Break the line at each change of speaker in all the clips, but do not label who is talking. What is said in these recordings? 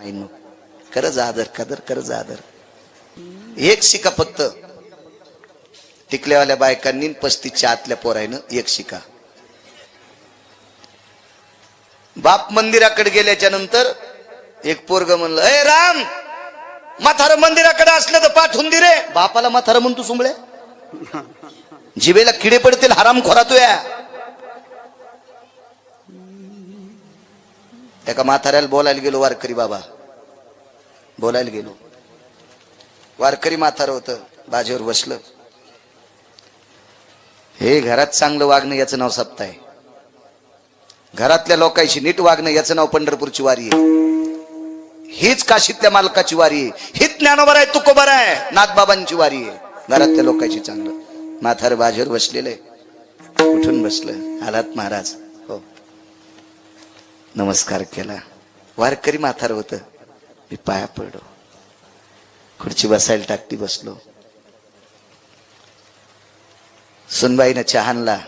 माहिनो खरंच आदर कदर खरंच आदर एक शिका फक्त. टिकल्यावाल्या बायकांनी पस्तीच्या पस्तीसच्या आतल्या पोरायनं एक शिका. बाप मंदिराकडे गेल्याच्यानंतर एक पोरग म्हणलं ए राम! माथार मंदिराकडे असलं तर पाठवून दि रे. बापाला माथार म्हणतो सुंबळे. जिबेला किडे पडतील हराम खोरा तू या एका म्हाताऱ्याला बोलायला गेलो वारकरी बाबा. बोलायला गेलो. वारकरी म्हातारं होतं बाजेवर बसलं. हे घरात चांगलं वागणं याचं नाव सप्ताय आहे. घरातल्या लोकांशी नीट वागणं याचं नाव पंढरपूरची वारी आहे. हीच काशीतल्या मालकाची वारी आहे. हीच ज्ञानोबर आहे तुकोबर आहे नाथबाबांची वारी आहे. घरातल्या लोकांची चांगलं. माथार बाजेवर बसलेलं आहे. उठून बसलं. आलात महाराज. नमस्कार केला. वारकरी माथार होत. मी पाया पडलो. खुर्ची बसायला टाकती बसलो. सुनबाईनं चहानला.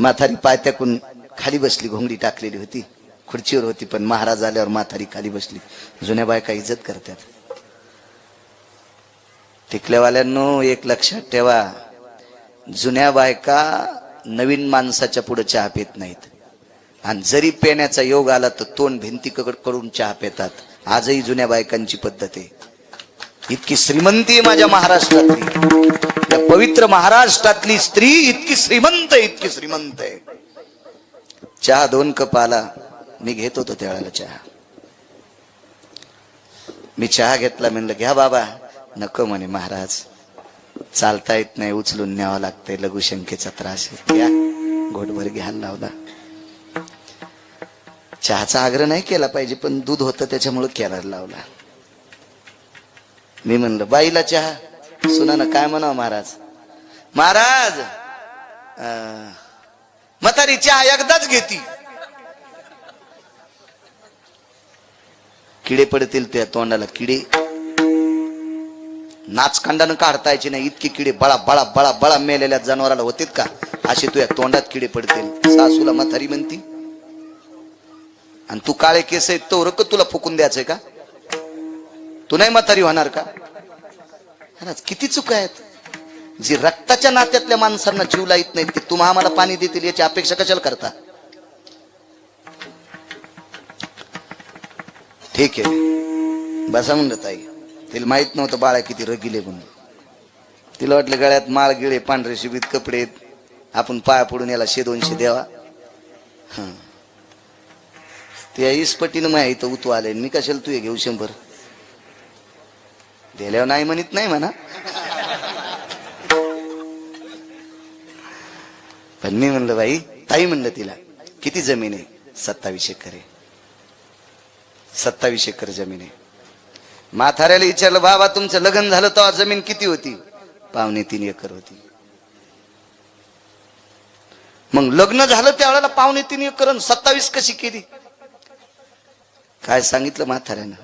पाय पायत्याकून खाली बसली घोंगडी टाकलेली होती. खुर्चीवर होती पण महाराज आल्यावर माथारी खाली बसली. जुन्या बायका इज्जत करतात. टिकल्यावाल्यांनो एक लक्षात ठेवा. जुन्या बायका नवीन माणसाच्या पुढे चहा पित नाहीत. आणि जरी पेण्याचा योग आला तर तोंड भिंतीकडे कडून चहा पेतात. आजही जुन्या बायकांची पद्धत आहे. इतकी श्रीमंती माझ्या महाराष्ट्रातली. त्या पवित्र महाराष्ट्रातली स्त्री इतकी श्रीमंत आहे, इतकी श्रीमंत आहे. चहा दोन कप आला. मी घेत होतो त्यावेळेला चहा. मी चहा घेतला म्हणलं घ्या बाबा. नको म्हणे महाराज. चालता येत नाही उचलून न्यावं लागतंय लघुशंकेचा त्रास घ्या. घोटभर घ्यायला लावला. चहाचा आग्रह नाही केला पाहिजे पण दूध होतं त्याच्यामुळे केला लावला. मी म्हणलं बाईला चहा सुना ना काय म्हणावं महाराज? महाराज अं, म्हातारी चहा एकदाच घेती. किडे पडतील त्या तोंडाला किडे. नाचकांडानं काढता यायचे नाही इतके किडे बळा बळा बळा बळा मेलेल्या जनावराला होतील का? असे तुझ्या तोंडात किडे पडतील. सासूला म्हातारी म्हणती. आणि तू काळे केस आहेत तो रक तुला फुकून द्यायचंय का? तू नाही म्हातारी होणार का? किती चुका आहेत. जी रक्ताच्या नात्यातल्या माणसांना जीव लाईत नाहीत ते तुम्हा आम्हाला पाणी देतील याची अपेक्षा कशाला करता? ठीक आहे. बसा म्हणलं ताई. तिला माहीत नव्हतं बाळा किती रगिले म्हणून. तिला वाटलं गळ्यात माळ गिळे पांढरे शिबीत कपडे आपण पाया पडून याला शे दोनशे द्यावा. हं. त्या इसपटीनं माया इथं उतू आले. मी कशाला तू हे घेऊ शंभर? दिल्यावर नाही म्हणत नाही म्हणा. पण मी म्हणलं बाई ताई म्हणलं तिला किती जमीन आहे? सत्तावीस एकर आहे. सत्तावीस एकर जमीन आहे. माथाऱ्याला विचारलं बाबा तुमचं लग्न झालं तेव्हा जमीन किती होती? पावणे तीन एकर होती. मग लग्न झालं त्यावेळेला पावणे तीन एकर आणि सत्तावीस कशी केली? काय सांगितलं म्हाताऱ्यानं?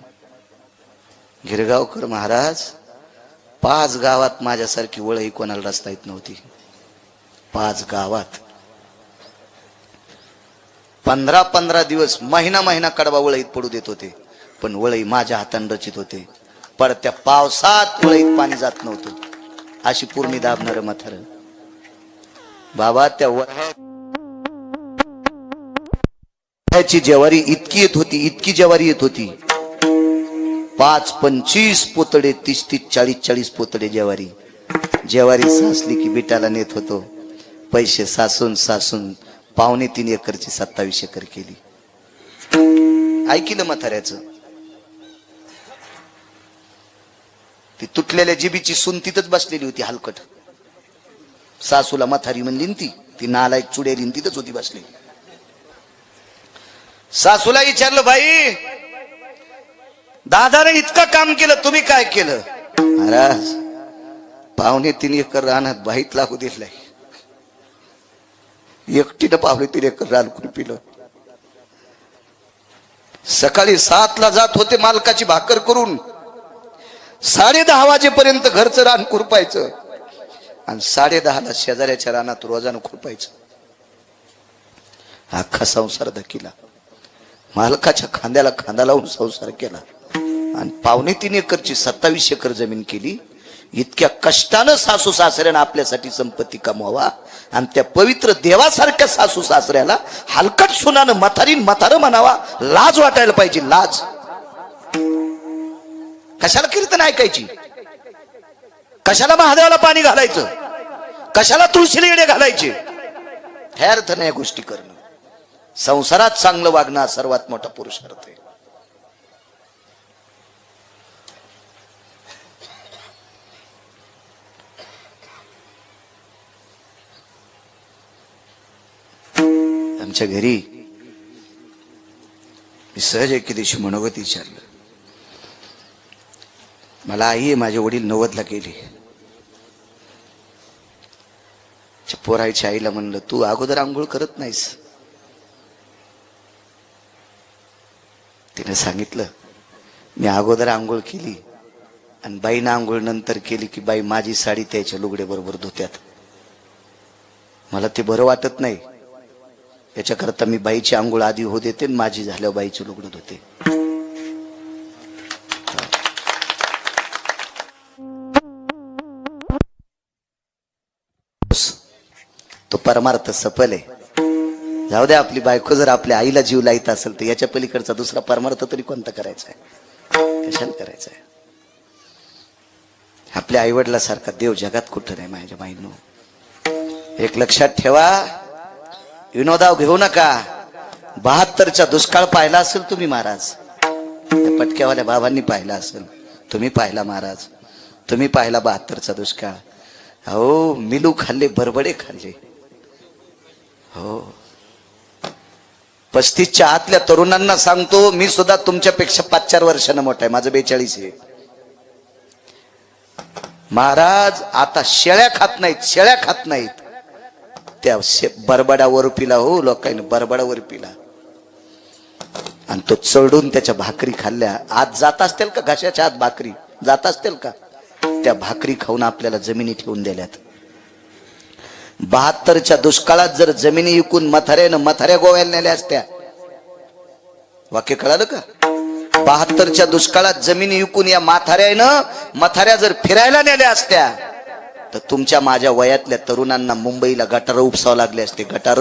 गिरगावकर महाराज पाच गावात माझ्यासारखी वळही कोणाला रस्ता येत नव्हती. पाच गावात. पंधरा पंधरा दिवस महिना महिना कडबा वळईत पडू देत होते पण वळई माझ्या हातानं रचित होते. पडत्या पावसात वळईत पाणी जात नव्हतं. अशी पूर्णी दाबणार म्हातारं. बाबा त्या वळ्याची ज्वारी इतकी येत होती इतकी जवारी येत होती. पाच पंचवीस पोतडे तीस तीस चाळीस चाळीस पोतडे जवारी. जेवारी सासली की बिटाला नेत होतो. पैसे सासून सासून पावणे तीन एकरची सत्तावीस एकर केली. ऐकिलं म्हाताऱ्याच? ती तुटलेल्या जिबीची सून तिथंच बसलेली होती हलकट. सासूला म्हातारी म्हणली ती ती नालायक चुडेली तिथंच होती बसलेली. सासूला विचारलं बाई दादाने इतकं काम केलं तुम्ही काय केलं? महाराज पाहुणे तीन एकर रानात बाईत लागू दिसलाय एकटीनं पाहुणे तीन एकर रान पिलं? सकाळी सातला जात होते मालकाची भाकर करून. साडे दहा वाजेपर्यंत घरचं रान खुरपायचं. आणि साडे दहाला शेजाऱ्याच्या रानात रोजानं खुरपायचं. अख्खा संसार धकिला. मालकाच्या खांद्याला खांदा लावून संसार केला. आणि पावणे तीन एकरची सत्तावीस एकर जमीन केली. इतक्या कष्टानं सासू सासऱ्यानं आपल्यासाठी संपत्ती कमवावा. आणि त्या पवित्र देवासारख्या सासू सासऱ्याला हलकट सुनानं मथारी मथारं म्हणावा लाज वाटायला पाहिजे लाज. कशाला कीर्तन ऐकायची? कशाला महादेवाला पाणी घालायचं? कशाला तुळशीला येणे घालायचे? हे अर्थ नाही या गोष्टी करणं. संसारात चांगलं वागणं हा सर्वात मोठा पुरुषार्थ आहे. आमच्या घरी मी सहज एके दिवशी मनोगत विचारलं. मला आई माझे वडील नव्वदला गेले. पोरायच्या आईला म्हणलं तू अगोदर आंघोळ करत नाहीस. तिने सांगितलं मी अगोदर आंघोळ केली आणि बाईनं आंघोळ नंतर केली की बाई माझी साडी त्याच्या लुगडे बरोबर धुत्यात. मला ते बरं वाटत नाही. याच्याकरता मी बाईची आंघोळ आधी हो देते आणि माझी झाल्यावर बाईची लुगडं धुते. तो परमार्थ सफल आहे. जाऊ द्या आपली बायको जर आपल्या आईला जीव लाईत असेल तर याच्या पलीकडचा दुसरा परमार्थ तरी कोणता करायचा आहे? कशाला करायचा आहे? आपल्या आईवडिलासारखा देव जगात कुठं नाही माझ्या बाईनो? एक लक्षात ठेवा विनोदाव घेऊ नका. बहात्तरचा दुष्काळ पाहिला असेल तुम्ही महाराज. पटक्यावाल्या बाबांनी पाहिला असेल तुम्ही पाहिला महाराज. तुम्ही पाहिला बहात्तरचा दुष्काळ. हो मिलू खाल्ले बरबडे खाल्ले. हो. पस्तीसच्या आतल्या तरुणांना सांगतो मी सुद्धा तुमच्यापेक्षा पाच चार वर्षानं मोठा आहे माझं बेचाळीस आहे. महाराज आता शेळ्या खात नाहीत शेळ्या खात नाहीत. त्या शे- बरबडावर पिला हो लोकांनी बरबडावर पिला आणि तो चढून त्याच्या भाकरी खाल्ल्या. आज जात असतील का घशाच्या आत भाकरी? जात असतील का? त्या भाकरी खाऊन आपल्याला जमिनी ठेवून दिल्यात. बहात्तरच्या दुष्काळात जर जमिनी विकून मथाऱ्यानं मथाऱ्या गोव्याला नेल्या असत्या. वाक्य कळालं का? बहात्तरच्या दुष्काळात जमिनी विकून या माथाऱ्यानं मथाऱ्या जर फिरायला नेल्या असत्या तर तुमच्या माझ्या वयातल्या तरुणांना मुंबईला गटार उपसावं लागले असते. गटार.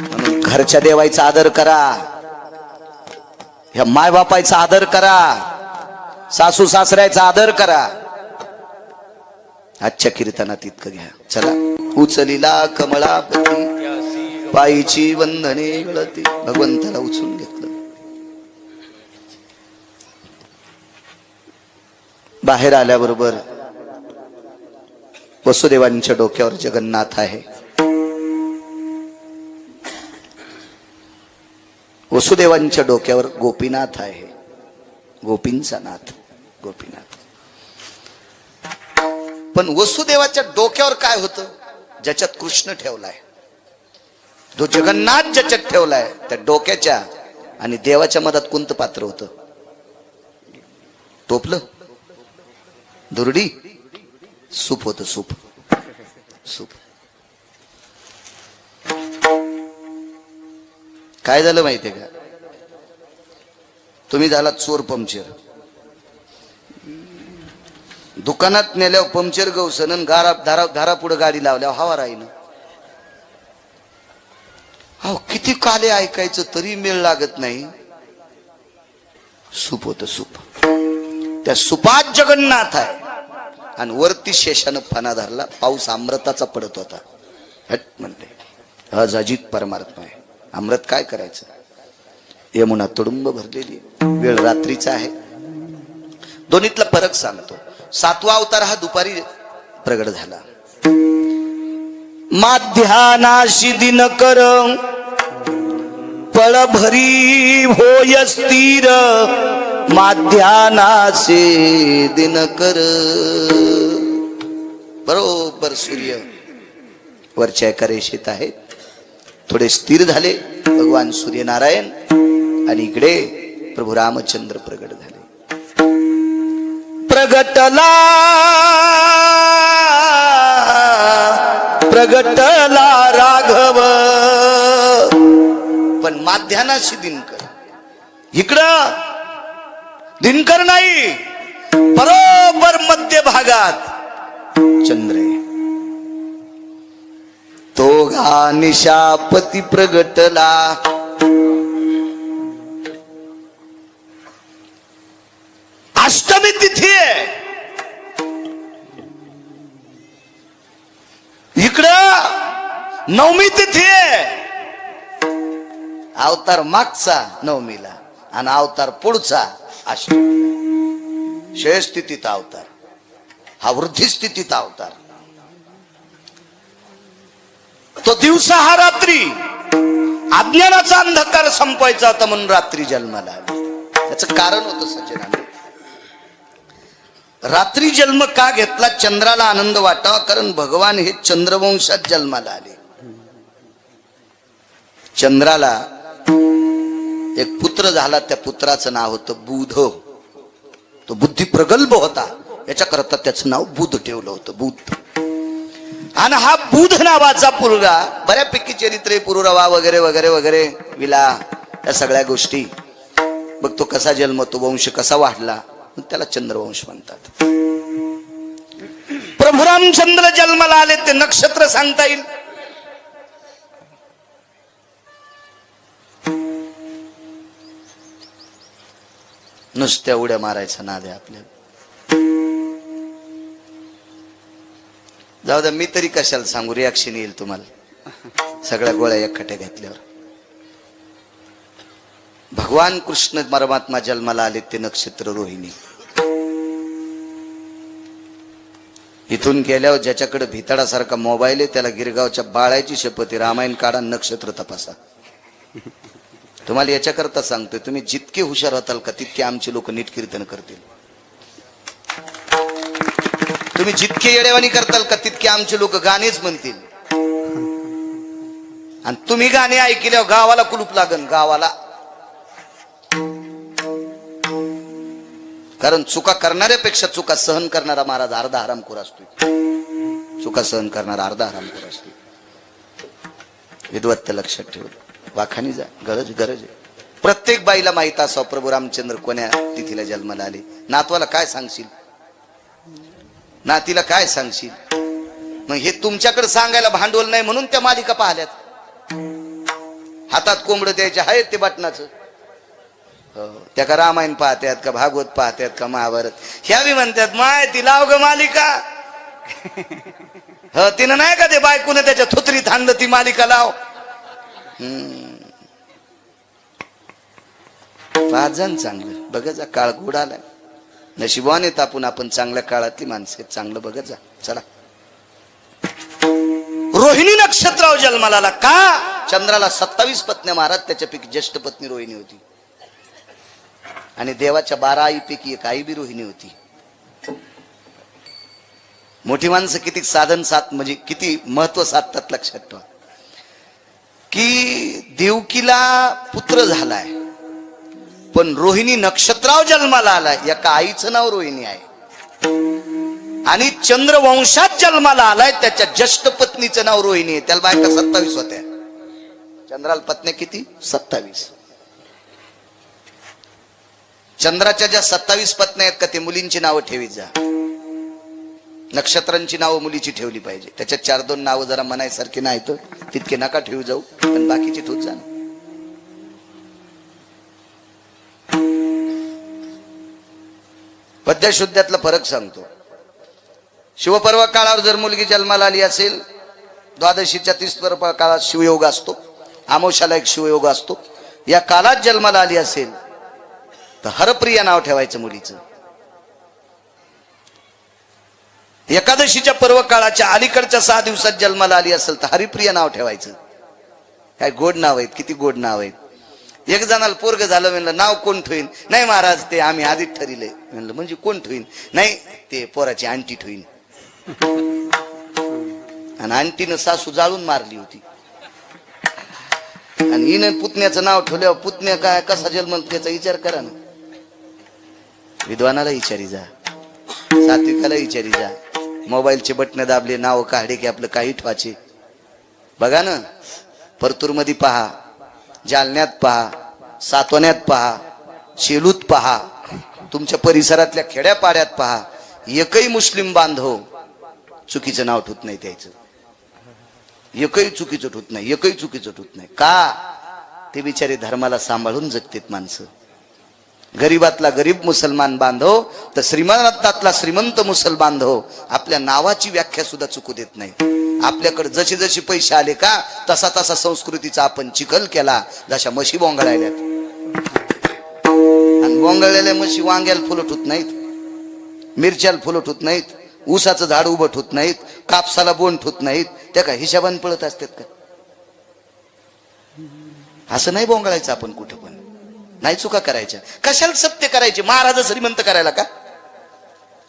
म्हणून घरच्या देवायचा आदर करा. ह्या मायबापाचा आदर करा. सासू सासऱ्याचा आदर करा. आजच्या कीर्तनात इतकं घ्या. चला. उचलिला कमळापती पायीची वंदने गळती भगवंताला उचलून घेतलं. बाहेर आल्याबरोबर वसुदेवांच्या डोक्यावर जगन्नाथ आहे. वसुदेवांच्या डोक्यावर गोपीनाथ आहे. गोपींचा नाथ. गोपीनाथ. पण वसुदेवाच्या डोक्यावर काय होतं? ज्याच्यात कृष्ण ठेवलाय. जो जगन्नाथ ज्याच्यात ठेवलाय त्या डोक्याच्या आणि देवाच्या मधात कोणतं पात्र होतं. टोपलं? दुरडी? सूप होत सूप. सूप. काय झालं माहितीये का? तुम्ही झाला चोर पंक्चर. दुकानात नेल्यावर पंक्चर गवसन गारा धारा धारा पुढे गाडी लावल्यावर हवा राहीन अहो किती काले ऐकायचं तरी मेळ लागत नाही. सूप होत सूप. त्या सुपात जगन्नाथ आहे. आणि वरती शेषानं फणा धरला. पाऊस अमृताचा पडत होता. हट म्हणले हज अजित परमार्थ आहे. अमृत काय करायचं? यमुना तुडुंब भरलेली. वेळ रात्रीचा आहे. दोन्हीतला फरक सांगतो. सातवा अवतार हा दुपारी प्रगट झाला. माध्यानाशी दिन कर पळभरी होय स्थिर माध्यानासे दिनकर बरोबर सूर्य वरच्या एका रेषेत आहेत. थोडे स्थिर झाले भगवान सूर्यनारायण आणि इकडे प्रभू रामचंद्र प्रगट प्रगटला प्रगटला राघव. पण माध्यानाशी दिनकर. इकडं दिनकर नाही बरोबर मध्य भागात चंद्र तो घा निशापती प्रगटला. अष्टमी तिथी आहे. इकडं नवमी तिथी आहे. अवतार मागचा नवमीला आणि अवतार पुढचा अष्टमी. शेष स्थितीत अवतार. हा वृद्धी स्थितीत अवतार. तो दिवसा हा रात्री. अज्ञानाचा अंधकार संपवायचा होता म्हणून रात्री जन्माला आली. त्याचं कारण होतं सज्जनाने. रात्री जन्म का घेतला? चंद्राला आनंद वाटावा कारण भगवान हे चंद्रवंशात जन्माला आले. चंद्राला एक पुत्र झाला त्या पुत्राचं नाव होतं बुध. तो बुद्धी प्रगल्भ होता. याच्याकरता त्याचं नाव बुध ठेवलं होतं बुध. आणि हा बुध नावाचा पुरगा बऱ्यापैकी चरित्रे पुरुरवा वगैरे वगैरे वगैरे विला या सगळ्या गोष्टी. बघ तो कसा जन्म तो वंश कसा वाढला. त्याला चंद्रवंश म्हणतात. प्रभू रामचंद्र जन्माला आले ते नक्षत्र सांगता येईल. नुसत्या उड्या मारायचा नाद आहे आपल्या. जाऊ द्या मी तरी कशाला सांगू? रिॲक्शन येईल तुम्हाला. सगळ्या गोळ्या एकखट्या घेतल्यावर. भगवान कृष्ण परमात्मा जन्माला आले ते नक्षत्र रोहिणी. इथून गेल्यावर ज्याच्याकडे भितडासारखा मोबाईल आहे त्याला गिरगावच्या बाळाची शपथ आहे. रामायण काढा नक्षत्र तपासा. तुम्हाला याच्याकरता सांगतोय तुम्ही जितके हुशार होताल का तितके आमचे लोक नीट कीर्तन करतील. तुम्ही जितके येडेवाणी करताल का तितके आमचे लोक गाणेच म्हणतील. आणि तुम्ही गाणे ऐकल्यावर गावाला कुलूप लागन गावाला कारण चुका करणाऱ्यापेक्षा चुका सहन करणारा महाराज अर्धा हरामखोर असतो चुका सहन करणारा अर्धा हरामखोर असतो विद्वत्त लक्षात ठेव. वाखानी जा. गरज गरज आहे. प्रत्येक बाईला माहीत असावं प्रभू रामचंद्र कोण्या तिथीला जन्माला आले? नातवाला काय सांगशील? नातीला काय सांगशील? मग हे तुमच्याकडे सांगायला भांडवल नाही म्हणून त्या मालिका पाहिल्यात. हातात कोंबड द्यायचे आहेत ते बटनाचं. त्या का रामायण पाहत्यात का भागवत पाहत्यात का महाभारत? ह्या बी म्हणतात माय ती लाव ग मालिका. हो तिनं नाही का ते बायकोने त्याच्या थुत्रीत आणलं ती मालिका लाव. पाजन चांगलं. बघत जा काळ गोड आलाय. नशिबाने तापून आपण चांगल्या काळातली माणसं. चांगलं बघत जा. चला. रोहिणी नक्षत्राव जन्माला का? चंद्राला सत्तावीस पत्न्या महाराज त्याच्यापैकी ज्येष्ठ पत्नी रोहिणी होती. आणि देवाच्या बारा आईपैकी एक आई बी रोहिणी होती. मोठी माणसं किती साधन साध म्हणजे किती महत्त्व साधतात लक्षात ठेवा. की देवकीला पुत्र झालाय पण रोहिणी नक्षत्राव जन्माला आलाय. एका आईचं नाव रोहिणी आहे. आणि चंद्रवंशात जन्माला आलाय त्याच्या ज्येष्ठ पत्नीचं नाव रोहिणी आहे. त्याला बायका सत्तावीस होत्या. चंद्राला पत्नी किती? सत्तावीस. चंद्राच्या ज्या सत्तावीस पत्न्या आहेत का ते मुलींची नावं ठेवीत जा. नक्षत्रांची नावं मुलीची ठेवली पाहिजे. त्याच्यात चार दोन नावं जरा म्हणायसारखी नाही तर तितके नका ठेवू जाऊ पण बाकीची ठेवत जा पद्यशुद्ध्यातला फरक सांगतो. शिवपर्व काळावर जर मुलगी जन्माला आली असेल द्वादशीच्या तीस पर्व काळात शिवयोग असतो. आमोशाला एक शिवयोग असतो. या काळात जन्माला आली असेल तर हरप्रिया नाव ठेवायचं मुलीचं. एकादशीच्या पर्व काळाच्या अलीकडच्या सहा दिवसात जन्माला आली असेल तर हरिप्रिया नाव ठेवायचं. काय गोड नाव आहेत किती गोड नाव आहेत. एक जणाला पोरग झालं म्हणलं नाव कोण ठेवीन? नाही महाराज ते आम्ही आधीच ठरिले म्हणलं म्हणजे कोण ठेवीन? नाही ते पोराची आंटी ठेवीन. आणि आंटीनं सासू जाळून मारली होती. आणि हिनं पुतण्याचं नाव ठेवल्यावर पुतण्या काय कसा जन्म त्याचा विचार करा ना. विद्वानाला विचारी जा. सात्विकाला विचारी जा. मोबाईलचे बटन दाबले नाव काढे की आपलं काही ठवाचे बघा ना परतूरमध्ये पहा जालन्यात पहा सातवण्यात पहा शेलूत पहा तुमच्या परिसरातल्या खेड्यापाड्यात पहा एकही मुस्लिम बांधव चुकीचं नाव ठुत नाही त्याचं. एकही चुकीचं ठेवत नाही एकही चुकीचं ठुत नाही. का? ते बिचारे धर्माला सांभाळून जगतेत माणसं. गरीबातला गरीब मुसलमान बांधव तर श्रीमंतातला श्रीमंत मुसल बांधव आपल्या नावाची व्याख्या सुद्धा चुकू देत नाही. आपल्याकडे जसे जसे पैसे आले का तसा तसा संस्कृतीचा आपण चिखल केला जशा म्हशी बोंगळायल्यात. आणि बोंगळलेल्या म्हशी वांग्याला फुलट होत नाहीत मिरच्याला फुलट होत नाहीत ऊसाचं झाड उभं होत नाहीत कापसाला बोंड होत नाहीत त्या का हिशाबान पळत असतात का? असं नाही बोंगळायचं आपण कुठं पण. नाही चुका करायच्या. कशाला सत्य करायचे? महाराज श्रीमंत करायला का?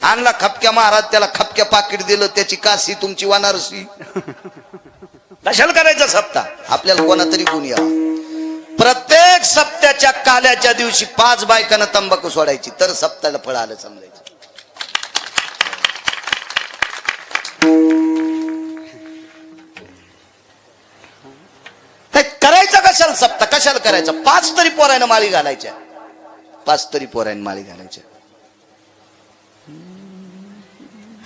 आणला खपक्या महाराज त्याला खपक्या पाकिट दिलं त्याची कासी तुमची वानारसी कशाला करायचा सप्ता आपल्याला कोणातरी गुण यावा. प्रत्येक सप्त्याच्या काल्याच्या दिवशी पाच बायकांना तंबाखू सोडायची तर सप्त्याला फळ आलं समजायचं कशाला सप्ता कशाला करायचं? पाच तरी पोरायनं माळी घालायच्या. पाच तरी पोरायनं माळी घालायच्या.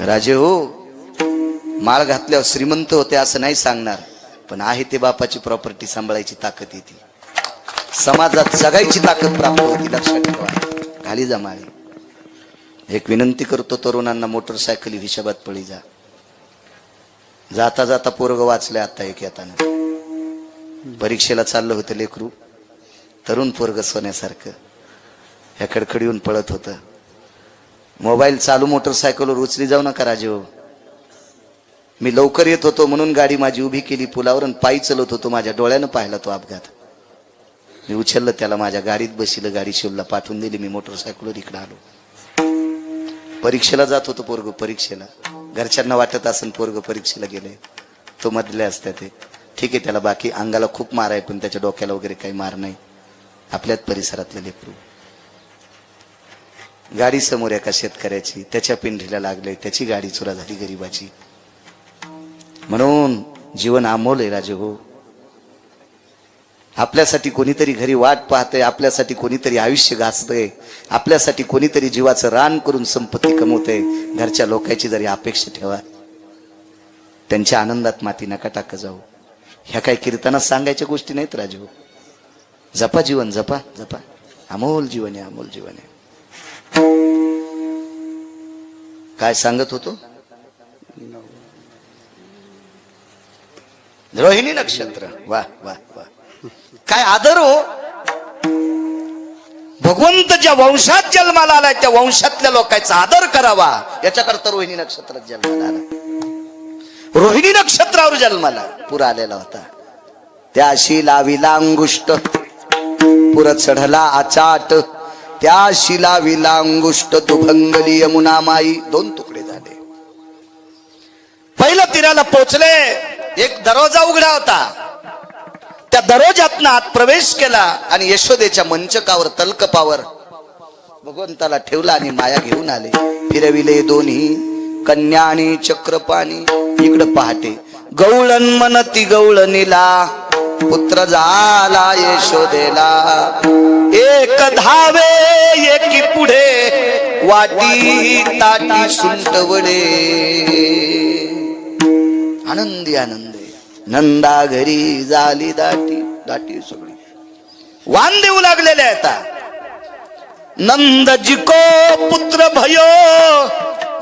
राजे हो माळ घातल्यावर श्रीमंत होते असं नाही सांगणार पण आहे ते बापाची प्रॉपर्टी सांभाळायची ताकद येते. समाजात जगायची ताकद प्राप्त होती लक्षात ठेवा. घाली जा माळी. एक विनंती करतो तरुणांना मोटरसायकली हिशोबात पळी जा. जाता जाता पोरग वाचले आता एक येताना. परीक्षेला चाललं होतं लेकरू. तरुण पोरग सोन्यासारखं. ह्या येऊन पळत होतं. मोबाईल चालू मोटरसायकलवर उचली जाऊ नका राजेहो मी लवकर येत होतो म्हणून गाडी माझी उभी केली पुलावर आणि पायी चलत होतो. माझ्या डोळ्यानं पाहिला तो अपघात. मी उचललं त्याला माझ्या गाडीत बसिलं गाडी शिवला पाठवून दिली. मी मोटरसायकलवर इकडे आलो. परीक्षेला जात होतो पोरग परीक्षेला. घरच्यांना वाटत असेल पोरग परीक्षेला गेले. तो मधले असतात ते. ठीक आहे त्याला बाकी अंगाला खूप मार आहे पण त्याच्या डोक्याला वगैरे काही मार नाही. आपल्याच परिसरातले लेकरू. गाडी समोर एका शेतकऱ्याची त्याच्या पिंढीला लागले त्याची गाडी चुरा झाली गरीबाची. म्हणून जीवन अमोल आहे राजे हो. आपल्यासाठी कोणीतरी घरी वाट पाहतंय आपल्यासाठी कोणीतरी आयुष्य घासतंय आपल्यासाठी कोणीतरी जीवाचं रान करून संपत्ती कमवतंय. घरच्या लोकांची जरी अपेक्षा ठेवा त्यांच्या आनंदात माती नका टाक जाऊ. ह्या काय कीर्तनात सांगायच्या गोष्टी नाहीत राजू. जपा जीवन जपा जपा. अमोल जीवन आहे अमोल जीवन आहे. काय सांगत होतो? रोहिणी नक्षत्र. वा वा वा. काय आदर हो. भगवंत ज्या वंशात जन्माला आलाय त्या वंशातल्या लोकांचा आदर करावा. याच्याकरता रोहिणी नक्षत्रात जन्माला आला रोहिणी नक्षत्रावर जन्माला. पूर आलेला होता. त्याशी लाविला अंगुष्ट पुर चढला आचाट. त्या शिला विला अंगुष्ट दुभंगली यमुना माई. दोन तुकडे झाले. पहिलं तीराला पोचले. एक दरवाजा उघडा होता. त्या दरवाजातनं आत प्रवेश केला आणि यशोदेच्या मंचकावर तलकपावर भगवंताला ठेवला आणि माया घेऊन आले. फिरविले दोन्ही. कन्या आणि चक्रपाणी इकडं पहाटे. गवळण मनती गवळणीला पुत्र झाला यशोदेला. एक धावे एकी पुढे वाटी ताटी सुंटवडे आनंदी आनंदी. नंदा घरी झाली दाटी दाटी सगळी. वान देऊ लागलेल्या आता. नंद जिको पुत्र भयो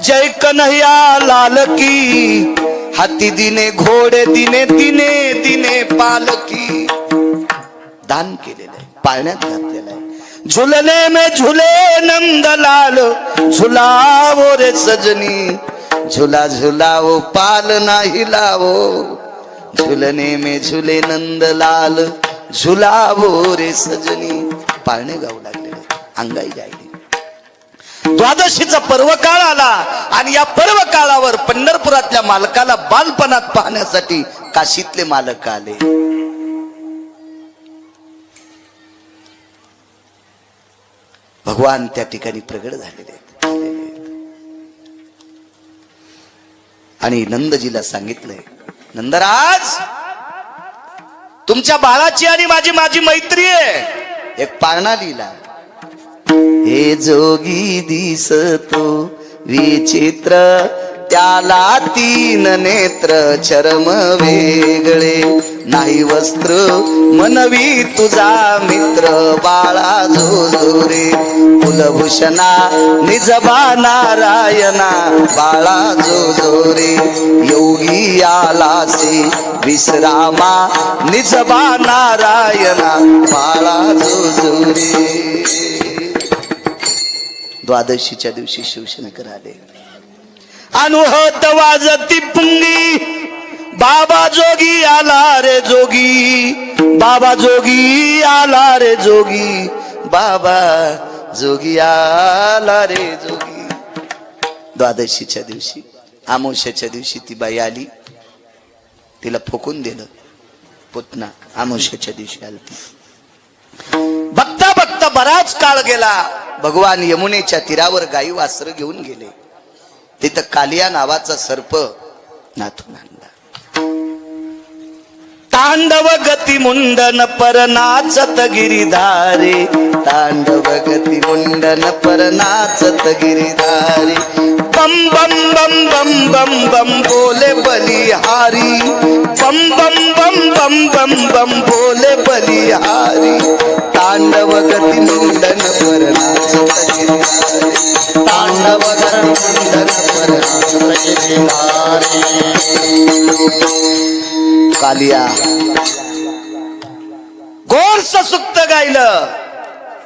जय कन्हैया लाल की। हाथी दिने, घोडे दिने दिने दिने पालकी। दान पाळण्यात घातलेलं आहे. झुलने में झुले नंदलाल, झुलावो रे सजनी। झुला झुलावो, पाल नाही लावो। झुलने में झुले नंदलाल, झुलावो रे सजनी। पाळणे गाऊ लागलेले अंगाई गायली द्वादशीचा पर्व काळ आला आणि या पर्व काळावर पंढरपुरातल्या मालकाला बालपणात पाहण्यासाठी काशीतले मालक आले. भगवान त्या ठिकाणी प्रगट झालेले आहेत. आणि नंदजीला सांगितलंय नंदराज तुमच्या बाळाची आणि माझी माझी मैत्री आहे. एक पाळणा लिहिला. हे जोगी दिसतो विचित्र त्याला तीन नेत्र चरम वेगळे. नाही वस्त्र मनवी तुझा मित्र बाळा जो जोरे. कुलभूषणा निजबा नारायणा बाळा जो जोरे. योगी आलासे विश्रामा निजबा नारायणा बाळा जो जोरे. द्वादशीच्या दिवशी शिवशंकर आले अनुहत वाजती पुंगी बाबा जोगी आला रे जोगी बाबा जोगी आला रे जोगी बाबा जोगी आला रे जोगी. द्वादशीच्या दिवशी आमोशाच्या दिवशी ती बाई आली. तिला फुकून दिलं. पुतना आमोशाच्या दिवशी आली ती बघता बघता बराच काळ गेला. भगवान यमुनेच्या तीरावर गाई वासर घेऊन गेले. तिथं कालिया नावाचा सर्प नाथून आणला. तांडव गती मुंडन पर नाचत गिरिधारे. तांडव गती मुंडन पर नाचत गिरिधारे. बम बम बम बम बम बम बोले बलिहारी. बम बम बम बम बम बम बोले बलिहारी। तांडव गती मुंडन पर तांडव मुंडन पर कालिया। गोरस सुक्त गायलं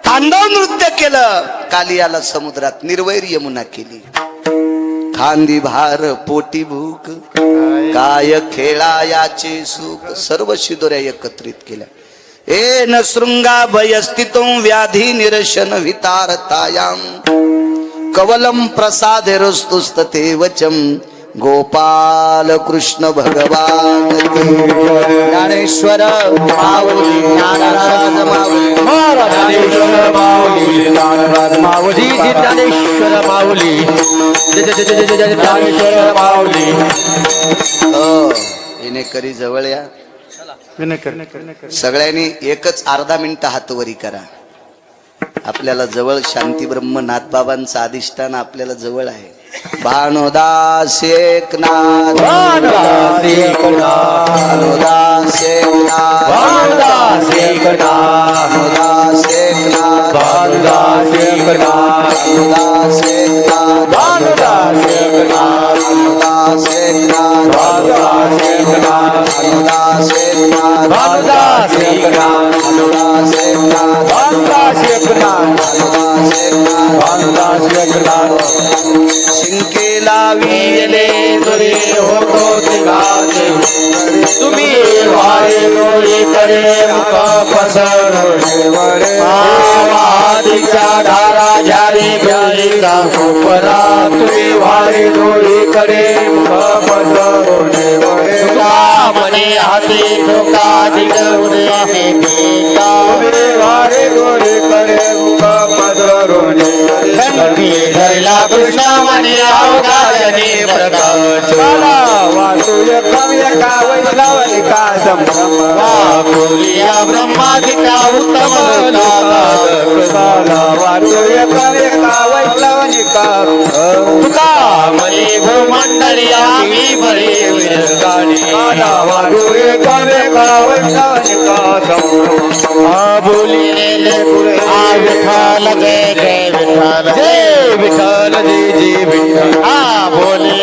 तांडव नृत्य केलं कालियाला समुद्रात निर्वैर यमुना केली। खांदी भार पोटी भूक काय खेळा याचे सुख सर्व शिदोऱ्या एकत्रित केल्या. ए न शृंगा भयस्थितो व्याधी निरशन वितारतायाम कवलम प्रसाद रस्तुस्तते वचम गोपाल कृष्ण भगवान ज्ञानेश्वर माऊली ज्ञानराज माऊली।
ज्ञानेश्वर माऊली ज्ञानराज माऊली। ज्ञानेश्वर माऊली। ज्ञानेश्वर माऊली।
येणेकरी जवळ या। सगळ्यांनी एकच अर्धा मिनिट हातवरी करा. आपल्याला जवळ शांती ब्रह्म नाथबाबांचं अधिष्ठान आपल्याला जवळ आहे. ભાનુદાસ એકનાથ
ભાનુદાસ એકનાથ
ભાનુદાસ એકનાથ
ભાનુદાસ એકનાથ
ભાનુદાસ એકનાથ
ભાનુદાસ એકનાથ
ભાનુદાસ એકનાથ
ભાનુદાસ એકનાથ
ભાનુદાસ એકનાથ
ભાનુદાસ એકનાથ
ભાનુદાસ એકનાથ
ભાનુદાસ એકનાથ
ભાનુદાસ એકનાથ
ભાનુદાસ એકનાથ
ભાનુદાસ એકનાથ
ભાનુદાસ એકનાથ
शिंकेला
तुरे होतो ते गाते तुम्ही वारे डोळे करे मुख पसरवडे आवादीच्या धारा झारी गळीचा कोपरा तुम्ही वारे डोळे करे मुख पसरवडे तुका म्हणे हाती ठोका दिगवडे हे देता तुम्ही वारे डोळे करे मुख पसरवडे धरला कृष्ण म्हणे अवघायने वासुय कव्यका वैष्णवनिका संभ्रम? वाकुलिया ब्रह्मादिका उत्तम वासुय कव्यका वैष्णवनिका तुका म्हणे भूमंडळी आम्ही बरी विरगाणी. वासुय कव्यका वैष्णवनिका संभ्रम? बोलिले आ विठाल जय जय विठाल जय विठ्ठल जी जी विठ्ठल हा बोले.